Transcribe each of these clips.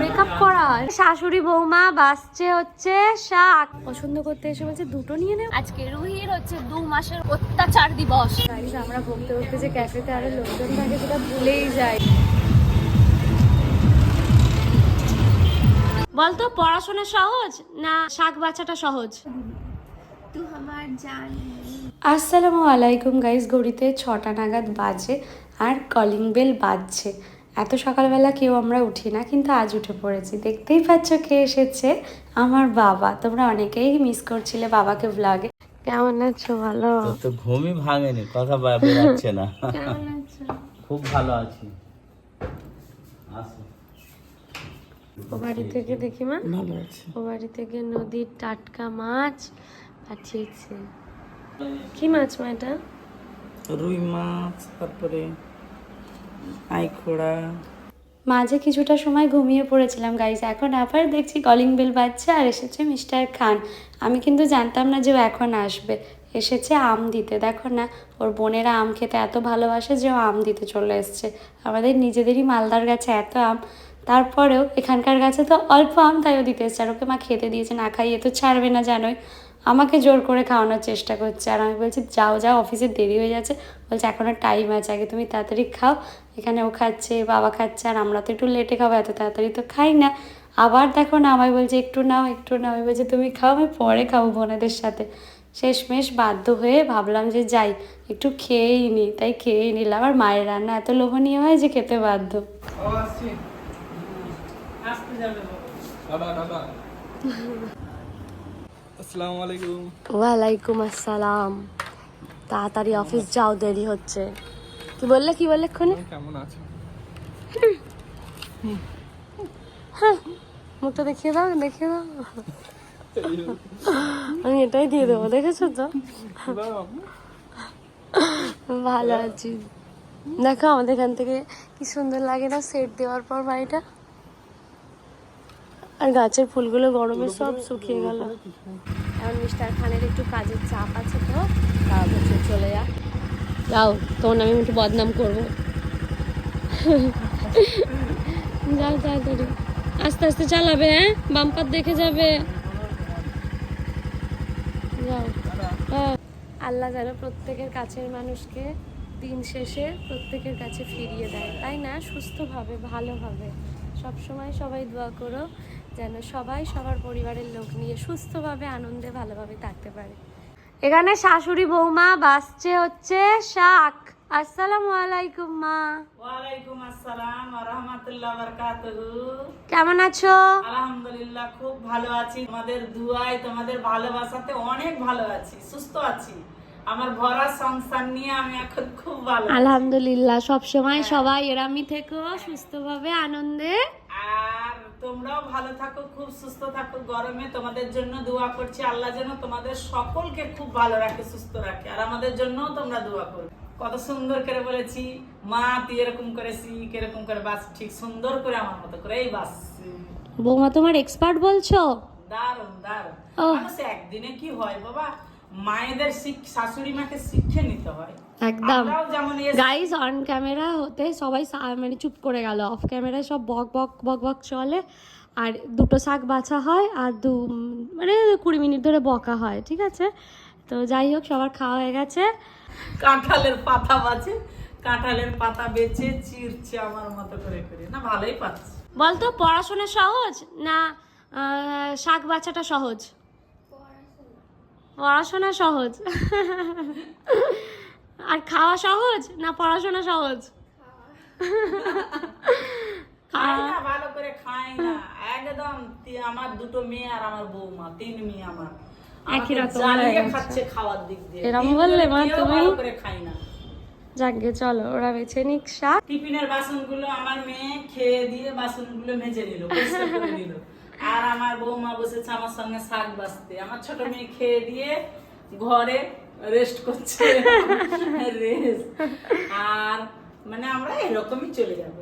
Makeup করা। শাশুড়ি বৌমা বাসছে হচ্ছে শাক। পছন্দ করতে এসে বলছে দুটো নিয়ে নেব আজকে রুহির হচ্ছে দু মাসের অত্যাচার দিবস। আমরা বলতে বলতে যে ক্যাফেতে আরও লোকজন থাকে সেটা ভুলেই যাই। বলতো পড়াশোনা সহজ না শাক বাছাটা সহজ? আসসালামু আলাইকুম গাইস ঘড়িতে ছটা নাগাদ বাজে আর কলিং বেল বাজছে। এত সকালবেলা কেউ আমরা উঠি না কিন্তু আজ উঠে পড়েছি। দেখতেই পাচ্ছ কে এসেছে? আমার বাবা। তোমরা অনেকেই মিস করছিলে বাবাকে ব্লগে কেমন আছো? ভালো? তো ঘুমই ভাঙেনি কথা বা- না। কেমন আছো? খুব ভালো আছি। আসো। ও বাড়ি থেকে দেখি মা? ভালো আছি। ও বাড়ি থেকে নদীর টাটকা মাছ পাঠিয়েছে। কি মাছ মা এটা? রুই মাছ তারপরে মাঝে কিছুটা সময় ঘুমিয়ে পড়েছিলাম গাইজ এখন আবার দেখছি কলিং বেল বাজছে আর এসেছে মিস্টার খান। আমি কিন্তু জানতাম না যে ও এখন আসবে। এসেছে আম দিতে। দেখো না, ওর বোনেরা আম খেতে এত ভালোবাসে যে ও আম দিতে চলে এসছে। আমাদের নিজেদেরই মালদার গাছে এত আম। তারপরেও এখানকার গাছে তো অল্প আম তাইও দিতে এসছে। আর ওকে মা খেতে দিয়েছে, না খাইয়ে তো ছাড়বে না, জানোই। আমাকে জোর করে খাওয়ানোর চেষ্টা করছে। আর আমি বলছি যাও যাও অফিসে দেরি হয়ে যাচ্ছে। বলছে এখনও টাইম আছে আগে তুমি তাড়াতাড়ি খাও। এখানে ও খাচ্ছে বাবা খাচ্ছে আর আমরা তো একটু লেটে খাব এত তাড়াতাড়ি তো খাই না। আবার দেখো না আমায় বলছে একটু নাও একটু নাও। আমি বলছি তুমি খাও আমি পরে খাব বোনেদের সাথে। শেষমেশ বাধ্য হয়ে ভাবলাম যে যাই একটু খেয়েই নি তাই খেয়েই নিলাম। আর মায়ের রান্না এত লোভনীয় হয় যে খেতে বাধ্য। আসসালামু আলাইকুম। ওয়ালাইকুম আসসালাম। তাড়াতাড়ি অফিস যাও দেরি হচ্ছে। কি বললে কি বললে এক্ষুনি? কেমন আছো? মুখটা দেখিয়ে দাও দেখিয়ে দাও। আমি এটাই দিয়ে দেবো দেখেছ তো? ভালো আছি। দেখো আমাদের এখান থেকে কি সুন্দর লাগে না সেট দেওয়ার পর বাড়িটা। আর গাছের ফুলগুলো গরমে সব শুকিয়ে গেল। এখন মিস্টার খানের একটু কাজের চাপ আছে তো তা বলছে চলে যা। যাও তোমার নামে আমি একটু বদনাম করব। যাও তাড়াতাড়ি আস্তে আস্তে চালাবে হ্যাঁ? বাম্পার দেখে যাবে। যাও। হ্যাঁ। আল্লাহ যেন প্রত্যেকের কাছের মানুষকে দিন শেষে প্রত্যেকের কাছে ফিরিয়ে দেয়। তাই না? সুস্থভাবে ভালোভাবে। সবসময় সবাই দোয়া করো। যেন সবাই সবার পরিবারের লোক নিয়ে সুস্থভাবে আনন্দে ভালোভাবে থাকতে পারে। এখানে শাশুড়ি বৌমা বাসছে হচ্ছে শাক। আসসালামু আলাইকুম মা। ওয়ালাইকুম আসসালাম ওয়া রাহমাতুল্লাহ বারাকাতুহু। কেমন আছো? আলহামদুলিল্লাহ খুব ভালো আছি। তোমাদের দুয়ায় তোমাদের ভালোবাসাতে অনেক ভালো আছি সুস্থ আছি। আমার ভরা সংসার নিয়ে আমি এখন খুব ভালো আলহামদুলিল্লাহ সব সময় সবাই এরামি থেকো সুস্থভাবে আনন্দে। আর তোমরাও ভালো থাকো খুব সুস্থ থাকো। গরমে তোমাদের জন্য দোয়া করছি। আল্লাহ যেন তোমাদের সকলকে খুব ভালো রাখে সুস্থ রাখে। আর আমাদের জন্যও তোমরা দোয়া করো। কত সুন্দর করে বলেছি মা তুই এরকম করেছি কীরকম করে বাস ঠিক সুন্দর করে আমার মতো করে এই বাস। বৌমা তোমার এক্সপার্ট বলছো? দারুণ দারুণ মানুষ একদিনে কি হয় বাবা? মায়েদের শিখ- শাশুড়ি মাকে শিক্ষা নিতে হয়। একদম। গাইস অন ক্যামেরা হতে সবাই মানে চুপ করে গেল। অফ ক্যামেরায় সব বক বক বক বক চলে। আর দুটো শাক বাছা হয় আর দু মানে কুড়ি মিনিট ধরে বকা হয় ঠিক আছে? তো যাই হোক সবার খাওয়া হয়ে গেছে। কাঁঠালের পাতা বাজে কাঁঠালের পাতা বেচে চিরছে আমার মতো করে করে। না ভালোই পাচ্ছি। বলতো পড়াশোনা সহজ না শাক বাছাটা সহজ? পড়াশোনা সহজ? আর খাওয়া সহজ না পড়াশোনা সহজ? ভালো করে খাই না। একদম আমার দুটো মেয়ে আর আমার বৌমা তিন মেয়ে আমার। একই আমাকে রকম জ্বালিয়ে গেছে। খাচ্ছে খাওয়ার দিক দিয়ে। এরম দিন বললে মা তুমি? যাকে চলো ওরা বেছে নিক শাক। টিফিনের বাসনগুলো আমার মেয়ে খেয়ে দিয়ে বাসনগুলো মেজে নিল নিল। আর আমার বৌমা বসেছে আমার সঙ্গে শাক বাছতে আমার ছোট মেয়ে খেয়ে দিয়ে ঘরে রেস্ট করছে। রেস্ট আর মানে আমরা এরকমই চলে যাব।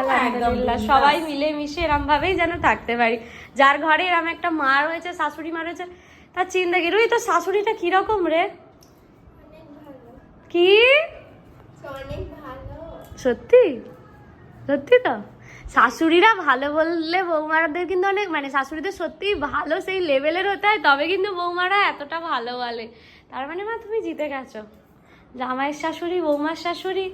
আলহামদুলিল্লাহ সবাই মিলে মিশে এরম ভাবেই যেন থাকতে পারি। যার ঘরে এরম একটা মা রয়েছে শাশুড়ি মা রয়েছে তার চিন্তা কি? রুই তোর শাশুড়িটা কীরকম রে? কি? সত্যি? সত্যি তো? শাশুড়িরা ভালো বললে বৌমারাদের কিন্তু অনেক মানে শাশুড়িদের সত্যিই ভালো সেই লেভেলের হতে হয় তবে কিন্তু বৌমারা এতটা ভালো বলে। তার মানে মা তুমি জিতে গেছো। জামাইয়ের শাশুড়ি বৌমার শাশুড়ি।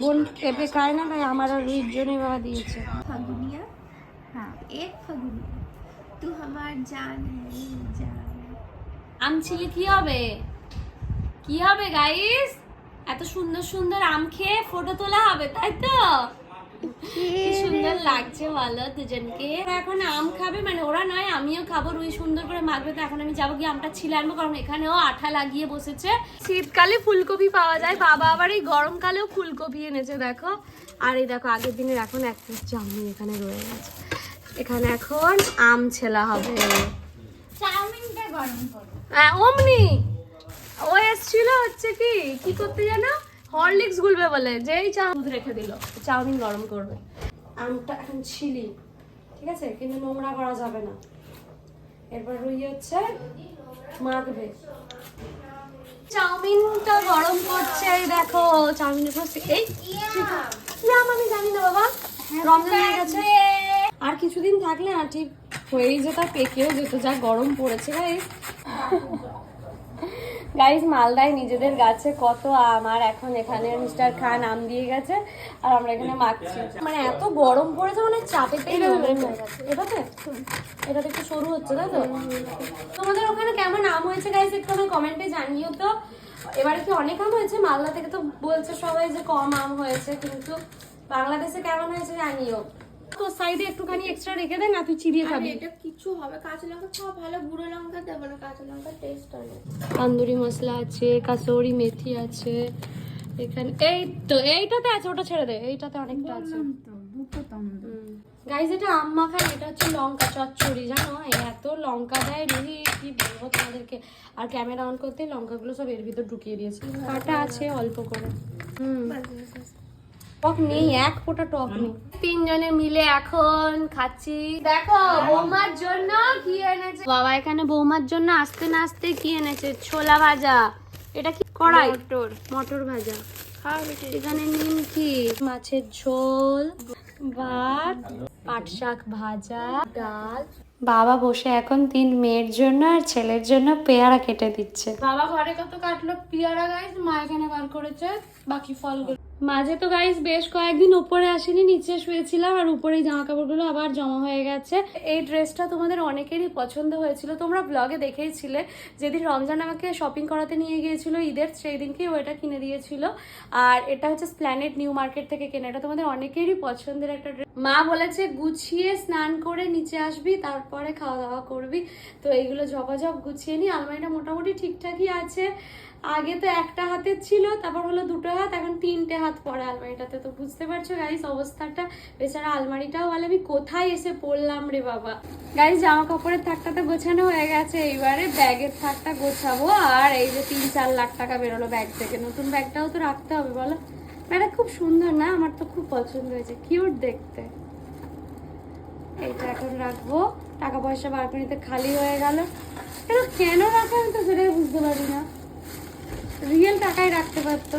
বোন পেঁপে খায় না ভাই আমার আর জন্যই বাবা দিয়েছে। ফাগুনিয়া? হ্যাঁ তু আমার জান আম ছিলি কি হবে? কি হবে গাইস এত সুন্দর সুন্দর আম খেয়ে ফটো তোলা হবে তাই তো? সুন্দর লাগছে বলো দুজনকে। এখন আম খাবে মানে ওরা নয় আমিও খাব রুই সুন্দর করে মাখবে তো এখন আমি যাব গিয়ে আমটা ছিলে আনব কারণ এখানেও আঠা লাগিয়ে বসেছে। শীতকালে ফুলকপি পাওয়া যায় বাবা আবার এই গরমকালেও ফুলকপি এনেছে দেখো। আর এই দেখো আগের দিনের এখন এক পিস জামনি এখানে রয়ে গেছে। এখানে এখন আম ছেলা হবে। চাউমিনটা গরম করো। হ্যাঁ অমনি। ও এসছিল হচ্ছে কি? কি করতে জানো? হরলিক্স গুলবে বলে যেই চা দুধ রেখে দিল চাউমিন গরম করবে। আমটা এখন ছিলি ঠিক আছে? কিন্তু নোংরা করা যাবে না। এরপর রুই হচ্ছে মাখবে। চাউমিনটা গরম করছে এই দেখো চাউমিনের পাশে এই কি আম জানি না বাবা। রমজান হয়ে গেছে। আর কিছুদিন থাকলে ঠিক হয়েই যেত পেকেও যেত যা গরম পড়েছে গাইস গাইস মালদায় নিজেদের গাছে কত আম আর এখন এখানে মিস্টার খান আম দিয়ে গেছে আর আমরা এখানে মাখছি। মানে এত গরম পড়েছে মানে গেছে এটাতে? এটাতে একটু সরু হচ্ছে তাই তো? তোমাদের ওখানে কেমন আম হয়েছে গাইস একটু আমার কমেন্টে জানিও তো। এবারে কি অনেক আম হয়েছে? মালদা থেকে তো বলছে সবাই যে কম আম হয়েছে কিন্তু বাংলাদেশে কেমন হয়েছে জানিও। তো সাইডে একটুখানি এক্সট্রা রেখে দে না তুই চিবিয়ে আরে খাবি। এটা কিছু হবে। কাঁচা লঙ্কা খাওয়া ভালো গুঁড়ো লঙ্কা দেবো না কাঁচা লঙ্কা টেস্ট হবে। তন্দুরি মশলা আছে কাসৌরি মেথি আছে এখানে এই তো এইটাতে আছে ওটা ছেড়ে দে এইটাতে অনেকটা আছে। গাইজ এটা আম মাখান এটা হচ্ছে লঙ্কা চচ্চড়ি জানো? এত লঙ্কা দেয় রুহি কি বলব তোমাদেরকে? আর ক্যামেরা অন করতে লঙ্কাগুলো সব এর ভিতর ঢুকিয়ে দিয়েছে। কাটা আছে অল্প করে। হুম। টক নেই এক ফোঁটা টক নেই। তিনজনে মিলে এখন খাচ্ছি। দেখো বৌমার জন্য কি এনেছে। বাবা এখানে বৌমার জন্য আস্তে না আস্তে কি এনেছে ছোলা ভাজা। এটা কি কড়াই? মটর। মটর ভাজা। এখানে নিমকি মাছের ঝোল ভাত পাট শাক ভাজা ডাল। বাবা বসে এখন তিন মেয়ের জন্য আর ছেলের জন্য পেয়ারা কেটে দিচ্ছে। বাবা ঘরে কত কাটলো? পেয়ারা গাইস মা এখানে বার করেছে বাকি ফলগুলো। মাঝে তো গাইস বেশ কয়েকদিন উপরে আসেনি, নিচে শুয়েছিলাম আর উপরেই জামা কাপড়গুলো আবার জমা হয়ে গেছে। এই ড্রেসটা তোমাদের অনেকেরই পছন্দ হয়েছিল, তোমরা ব্লগে দেখেইছিলে। যেদিন রমজান আমাকে শপিং করাতে নিয়ে গিয়েছিল, ঈদের সেই দিনকেই ও এটা কিনে দিয়েছিল। আর এটা হচ্ছে স্প্ল্যানেট নিউ মার্কেট থেকে কেনা, এটা তোমাদের অনেকেরই পছন্দের একটা ড্রেস মা বলেছে, গুছিয়ে স্নান করে নিচে আসবি, তারপরে খাওয়া দাওয়া করবি। তো এইগুলো ঝপাঝপ গুছিয়ে নি, আলমারিটা মোটামুটি ঠিকঠাকই আছে। আগে তো একটা হাতের ছিল, তারপর হলো দুটো হাত, এখন তিনটে হাত পড়ে আলমারিটাতে। তো বুঝতে পারছ গাইস অবস্থাটা? বেচারা আলমারিটাও বলে, আমি কোথায় এসে পড়লাম রে বাবা? গাইস জামা কাপড়ের থাকটা তো গোছানো হয়ে গেছে। এইবারে ব্যাগের থাকটা গোছাবো। আর এই যে তিন চার লাখ টাকা বেরোলো ব্যাগ থেকে। নতুন ব্যাগটাও তো রাখতে হবে, বলো? ব্যাগটা খুব সুন্দর না? আমার তো খুব পছন্দ হয়েছে। কিউট দেখতে। এইটা এখন রাখব। টাকা পয়সা বার খালি হয়ে গেল। কেন রাখা আমি তো সেটাই বুঝতে পারি না রিয়েল টাকায় রাখতে পারতো।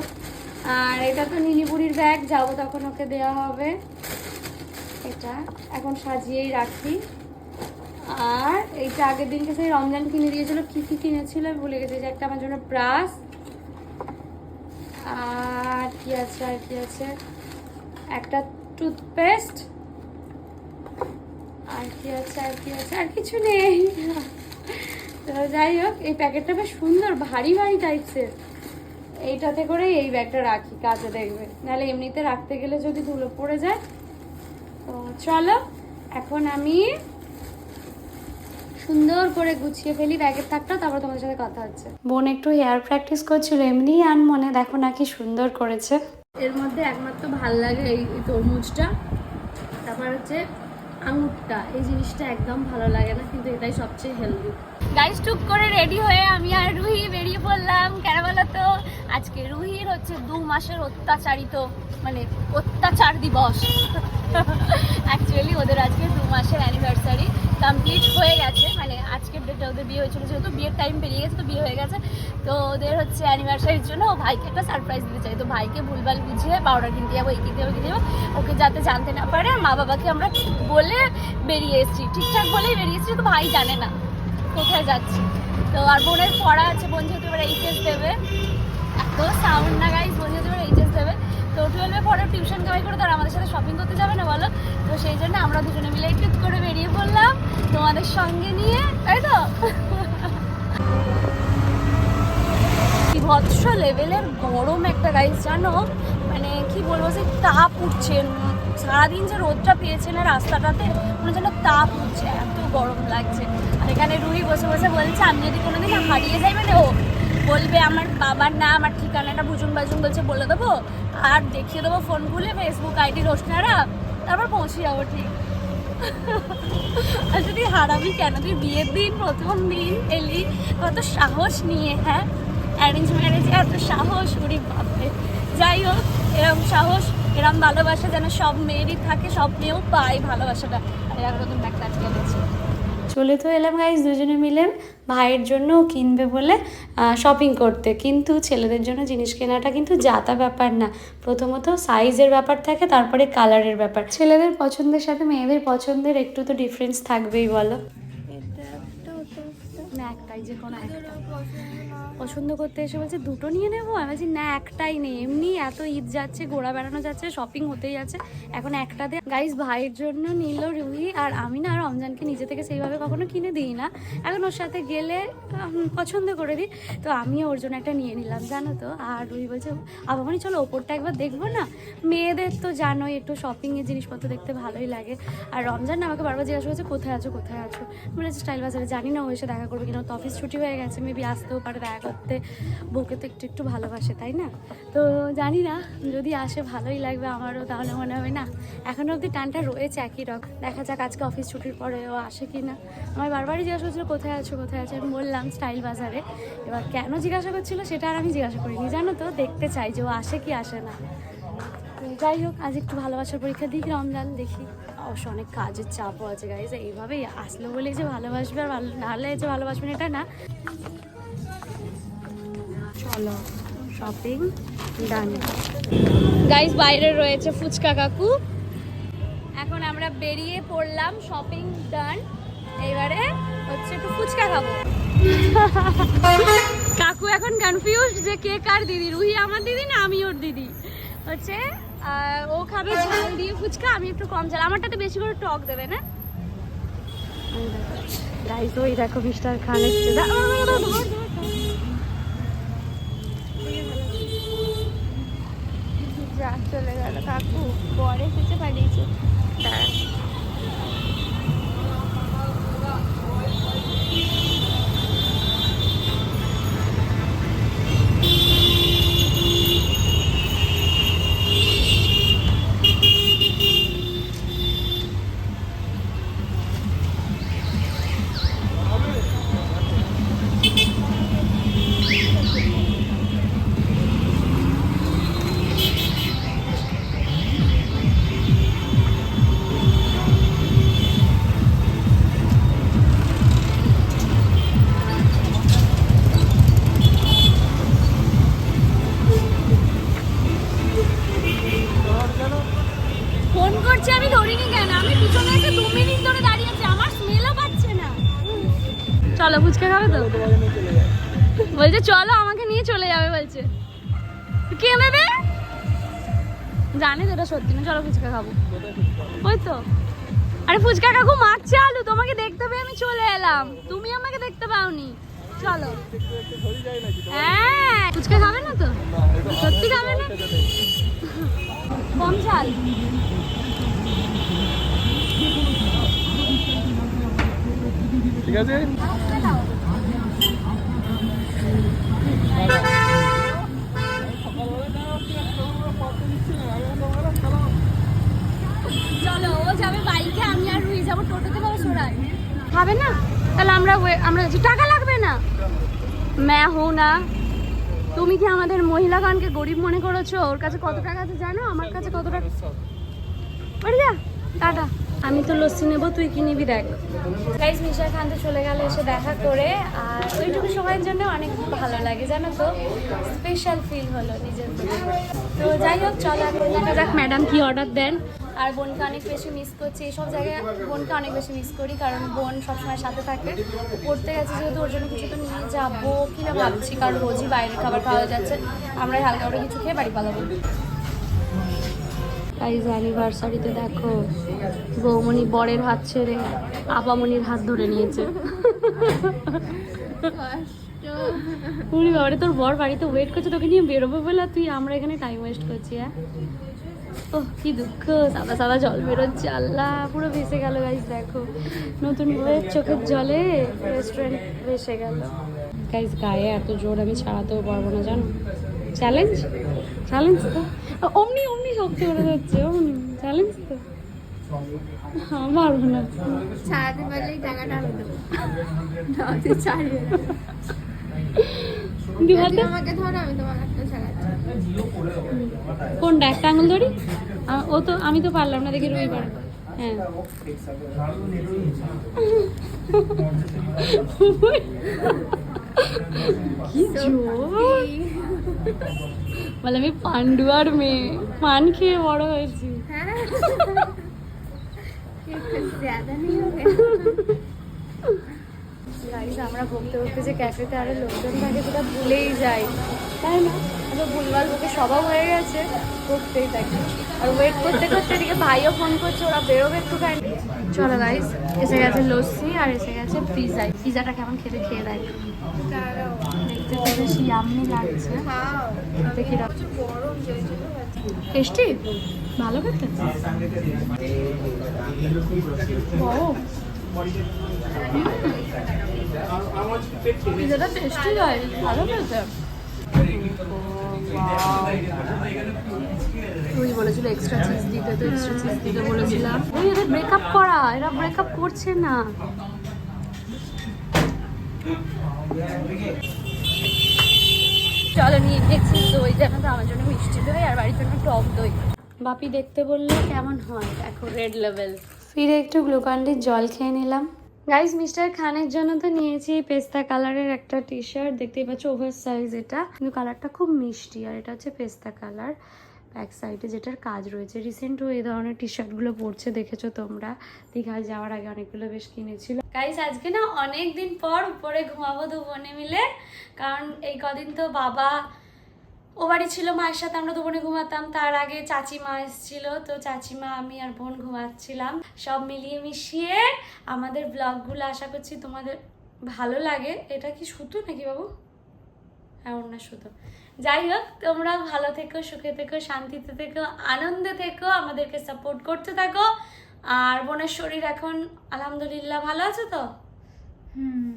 আর এটা তো নীলিপুরির ব্যাগ যাব তখন ওকে দেওয়া হবে। এটা এখন সাজিয়েই রাখি। আর এইটা আগের দিনকে সেই রমজান কিনে দিয়েছিল। কি কি কিনেছিল আমি ভুলে গেছি, যে একটা আমার জন্য ব্রাশ। আর কি আছে, আর কি আছে? একটা টুথপেস্ট আর কি আছে, আর কি আছে? আর কিছু নেই। তো যাই হোক, এই প্যাকেটটা বেশ সুন্দর, ভারী ভারী টাইপসের এইটাতে করে এই ব্যাগটা রাখি, কাজে দেখবে। নাহলে এমনিতে রাখতে গেলে যদি ধুলো পড়ে যায়, তো চলো, এখন আমি সুন্দর করে গুছিয়ে ফেলি ব্যাগের থাকটা, তারপর তোমাদের সাথে কথা হচ্ছে। বোন একটু হেয়ার প্র্যাকটিস করছিল এমনি আন মনে দেখো নাকি সুন্দর করেছে। এর মধ্যে একমাত্র ভালো লাগে এই তরমুজটা। তারপর হচ্ছে আঙুরটা, এই জিনিসটা একদম ভালো লাগে না, কিন্তু এটাই সবচেয়ে হেলদি গাইস টুক করে রেডি হয়ে আমি আর রুহি বেরিয়ে পড়লাম। কেন তো আজকে রুহির হচ্ছে দু মাসের অত্যাচারিত মানে অত্যাচার দিবস। অ্যাকচুয়ালি ওদের আজকে দু মাসের অ্যানিভার্সারি কমপ্লিট হয়ে গেছে। মানে আজকে ডেটে ওদের বিয়ে হয়েছিল, যেহেতু বিয়ের টাইম পেরিয়ে গেছে, তো বিয়ে হয়ে গেছে। তো ওদের হচ্ছে অ্যানিভার্সারির জন্য ও ভাইকে একটা সারপ্রাইজ দিতে চাই। তো ভাইকে ভুলভাল বুঝিয়ে বারোটা কিনতে যাব এই কিনতে যাব কিনতে যাব। ওকে যাতে জানতে না পারে মা বাবাকে আমরা বলে বেরিয়ে এসেছি। ঠিকঠাক বলেই বেরিয়ে এসেছি তো ভাই জানে না কোথায় যাচ্ছি। তো আর বোনের পড়া আছে, বোন যেহেতু এবার এইচএস দেবে। এত সাউন্ড না গাইজ বোন যেহেতু এবার এইচএস টুয়েলভে পরে টিউশন কামাই করে তো আর আমাদের সাথে শপিং করতে যাবে না বলো? তো সেই জন্য আমরা দুজনে মিলে একটু করে বেরিয়ে পড়লাম। তোমাদের সঙ্গে নিয়ে, তাই তো? বিভৎস লেভেলের গরম একটা গাইজ জানো? মানে কি বলব, যে তাপ উঠছে। সারাদিন যে রোদটা পেয়েছে না রাস্তাটাতে, মনে যেন তাপ উঠছে, এত গরম লাগছে। আর এখানে রুহি বসে বসে বলছে, আমি যদি কোনোদিন হারিয়ে যাইবে না ও বলবে আমার বাবার নাম আমার ঠিকানাটা বুঝুন বাজুন বলছে, বলে দেবো। আর দেখিয়ে দেবো ফোন খুলে ফেসবুক আইডি রোশনারা তারপর পৌঁছে যাব ঠিক। আর যদি হারাবি কেন? তুই বিয়ের দিন, প্রথম দিন এলি, কত সাহস নিয়ে হ্যাঁ? অ্যারেঞ্জ ম্যারেজে এত সাহস উড়ি বাপরে। যাই হোক, এরম সাহস, এরম ভালোবাসা যেন সব মেয়েরই থাকে, সব মেয়েও পায় ভালোবাসাটা। আর এরকম একটা এনেছি চলে তো এলাম গাইজ দুজনে মিলে ভাইয়ের জন্য কিনবে বলে শপিং করতে। কিন্তু ছেলেদের জন্য জিনিস কেনাটা কিন্তু যাতা ব্যাপার না। প্রথমত সাইজের ব্যাপার থাকে, তারপরে কালারের ব্যাপার। ছেলেদের পছন্দের সাথে মেয়েদের পছন্দের একটু তো ডিফারেন্স থাকবেই, বলো। একটাই যে কোনো একটা। পছন্দ করতে এসে বলছে, দুটো নিয়ে নেব? আমি বলছি, না, একটাই নেই। এমনি এত ঈদ যাচ্ছে ঘোরা বেড়ানো যাচ্ছে শপিং হতেই যাচ্ছে। এখন একটা দিয়ে গাইস ভাইয়ের জন্য নিল রুহি আর আমি না রমজানকে নিজে থেকে সেইভাবে কখনো কিনে দিই না। এখন ওর সাথে গেলে পছন্দ করে দিই। তো আমিও ওর জন্য একটা নিয়ে নিলাম, জানো তো। আর রুহি বলছে আবামনি চলো ওপরটা একবার দেখব না? মেয়েদের তো জানোই, একটু শপিংয়ের জিনিসপত্র দেখতে ভালোই লাগে। আর রমজান না আমাকে বারবার জিজ্ঞাসা করছে, কোথায় আছো কোথায় আছো? বলেছে, স্টাইল বাজারে জানি না, ও এসে দেখা করবে কিনা। অফিস ছুটি হয়ে গেছে মেবি আসতেও পারে, দেখা করতে বউকে তো একটু একটু ভালোবাসে, তাই না? তো জানি না, যদি আসে ভালোই লাগবে আমারও তাহলে মনে হবে না। এখনও অবধি টানটা রয়েছে একই রক দেখা যাক আজকে অফিস ছুটির পরে ও আসে কি না। আমার বারবারই জিজ্ঞাসা করছিল, কোথায় আছো কোথায় আছো? আমি বললাম, স্টাইল বাজারে। এবার কেন জিজ্ঞাসা করছিল সেটা আর আমি জিজ্ঞাসা করিনি। জানো তো, দেখতে চাই যে ও আসে কি আসে না। যাই হোক, আজ একটু ভালোবাসার পরীক্ষা দিই, রমজান দেখি। অবশ্য অনেক কাজের চাপও আছে গাইজ এইভাবেই আসলো বলেই যে ভালোবাসবে আর ভালো নাহলে যে ভালোবাসবেন এটা না। চলো শপিং ডান গাইস বাইরে রয়েছে ফুচকা কাকু। এখন আমরা বেরিয়ে পড়লাম শপিং ডান এবারে হচ্ছে একটু ফুচকা খাব। কাকু এখন কনফিউজড যে কে কার দিদি? রুহি আমার দিদি না আমি ওর দিদি? হচ্ছে ও খাবে ঝাল দিয়ে ফুচকা আমি একটু কম ঝাল। আমারটাতে বেশি করে টক দেবে না? গাইজ ওই দেখো মিস্টার খান এসছে। যা চলে গেল কাকু পরে এসেছে পাঠিয়েছে দাঁড়া বলছে কে নেবে? জানি তো এটা সত্যি না চলো ফুচকা খাব। ওই তো। আরে ফুচকা কাকু মারছে আলু তোমাকে দেখতে পেয়ে আমি চলে এলাম। তুমি আমাকে দেখতে পাওনি। চলো। হ্যাঁ ফুচকা খাবে না তো? সত্যি খাবে না? কম ঝাল। ঠিক আছে চলো ও যাবে বাইকে আমি আর রুই যাব টোটোতে যাব সোরাই খাবে না? তাহলে আমরা আমরা টাকা লাগবে না। ম্যা হো না। তুমি কি আমাদের মহিলাগণকে গরিব মনে করেছ? ওর কাছে কত টাকা আছে জানো? আমার কাছে কত টাকা বাড়ি যা, টাটা। আমি তো লস্যি নেব, তুই কি নিবি দেখ। গাইজ মিশার খান তো চলে গেল এসে দেখা করে। আর ওইটুকু সময়ের জন্য অনেক ভালো লাগে, জানো তো? স্পেশাল ফিল হলো নিজের তো যাই হোক, চলো দেখা যাক ম্যাডাম কি অর্ডার দেন। আর বোনকে অনেক বেশি মিস করছি। এইসব জায়গায় বোনকে অনেক বেশি মিস করি কারণ বোন সবসময় সাথে থাকে। পড়তে গেছে যেহেতু ওর জন্য কিছু তো নিয়ে যাব কিনা ভাবছি কারণ রোজই বাইরের খাবার খাওয়া যাচ্ছে। আমরা হালকা করে কিছু খেয়ে বাড়ি পালাবো। গাইজ অ্যানিভার্সারিতে দেখো বৌমণি বরের হাত ছেড়ে আপামনির হাত ধরে নিয়েছে। উনি বাবারে তোর বর বাড়িতে ওয়েট করছে তোকে নিয়ে বেরোবো বলে তুই আমরা এখানে টাইম ওয়েস্ট করছি হ্যাঁ? ও কি দুঃখ। সাদা সাদা জল বেরোচ্ছে, আল্লাহ, পুরো ভেসে গেল গাইজ দেখো। নতুন বউয়ের চোখের জলে রেস্টুরেন্ট ভেসে গেল। গাইজ গায়ে এত জোর আমি ছাড়াতেও পারব না, জানো? চ্যালেঞ্জ চ্যালেঞ্জ তো? অমনি অমনি শক্তি করে যাচ্ছে, অমনি। চ্যালেঞ্জ তো? পারব না। ছাড়াতে পারলেই টাকাটা ছাড়িয়ে না। হাতে আমাকে ধরো আমি তোমার একটা ছাড়াচ্ছি। কোনটা একটা আঙুল ধরি ও তো আমি তো পারলাম না দেখি রুই পারে হ্যাঁ। কি জোর? বলে আমি পান্ডুয়ার মেয়ে। পান খেয়ে বড় হয়েছি। হ্যাঁ। গাড়ি আমরা ভুগতে ভোগতে যে ক্যাফেতে আরও লোকজন থাকে সেটা ভুলেই যাই। তাই না? এত ভুলভাল বুকে স্বভাব হয়ে গেছে করতেই থাকি। আর ওয়েট করতে করতে এদিকে ভাইও ফোন করছে ওরা বেরোবে একটুখানি। চলো গাইস এসে গেছে লস্যি আর এসে গেছে পিজা পিজাটা কেমন খেতে খেয়ে দেয় দেখতে তো বেশ ইয়াম্মি লাগছে। দেখি কি টেস্টি ভালো খেতে? হ্যাঁ, ও পিজাটা টেস্টি হয় ভালো বলেছিল এক্সট্রা চিজ দিতে তো এক্সট্রা চিজ দিতে বলেছিলাম। ওই এদের ব্রেকআপ করা এরা ব্রেকআপ করছে না। চলো নিয়ে গেছি দই জানো তো আমার জন্য মিষ্টি দই আর বাড়ির জন্য টক দই। বাপি দেখতে বললে কেমন হয়? এখন রেড লেভেল ফিরে একটু গ্লুকন্ডির জল খেয়ে নিলাম। গাইস মিস্টার খানের জন্য তো নিয়েছি পেস্তা কালারের একটা টি শার্ট দেখতেই পাচ্ছ ওভার সাইজ এটা। কিন্তু কালারটা খুব মিষ্টি আর এটা হচ্ছে পেস্তা কালার। ব্যাক সাইডে যেটার কাজ রয়েছে। রিসেন্টও এই ধরনের টি শার্টগুলো পরছে, দেখেছ তোমরা? দীঘায় যাওয়ার আগে অনেকগুলো বেশ কিনেছিল। গাইস আজকে না অনেক দিন পর উপরে ঘুমাবো দু বোনে মিলে। কারণ এই কদিন তো বাবা ও বাড়ি ছিল মায়ের সাথে, আমরা দু বোনে ঘুমাতাম। তার আগে চাচিমা এসেছিল, তো চাচিমা, আমি আর বোন ঘুমাচ্ছিলাম। সব মিলিয়ে মিশিয়ে আমাদের ব্লগগুলো আশা করছি তোমাদের ভালো লাগে। এটা কি সুতো নাকি বাবু? হ্যাঁ অন্য সুতো। যাই হোক, তোমরা ভালো থেকো, সুখে থেকো, শান্তিতে থেকো, আনন্দে থেকো, আমাদেরকে সাপোর্ট করতে থাকো। আর বোনের শরীর এখন, আলহামদুলিল্লাহ, ভালো আছে তো? হুম।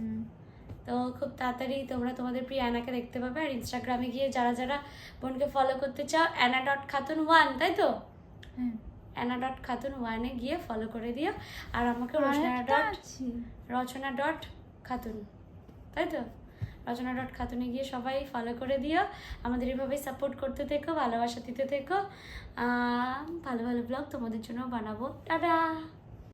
তো খুব তাড়াতাড়ি তোমরা তোমাদের প্রিয় অ্যানাকে দেখতে পাবে। আর ইনস্টাগ্রামে গিয়ে যারা যারা বোনকে ফলো করতে চাও অ্যানা ডট খাতুন ওয়ান তাই তো? হ্যাঁ। অ্যানা ডট খাতুন ওয়ানে গিয়ে ফলো করে দিও। আর আমাকে রচনা ডট রচনা ডট খাতুন তাই তো? রচনা ডট খাতুনে গিয়ে সবাই ফলো করে দিও। আমাদের এভাবেই সাপোর্ট করতে থেকো ভালোবাসা দিতে থেকো। ভালো ভালো ব্লগ তোমাদের জন্য বানাবো। টাটা!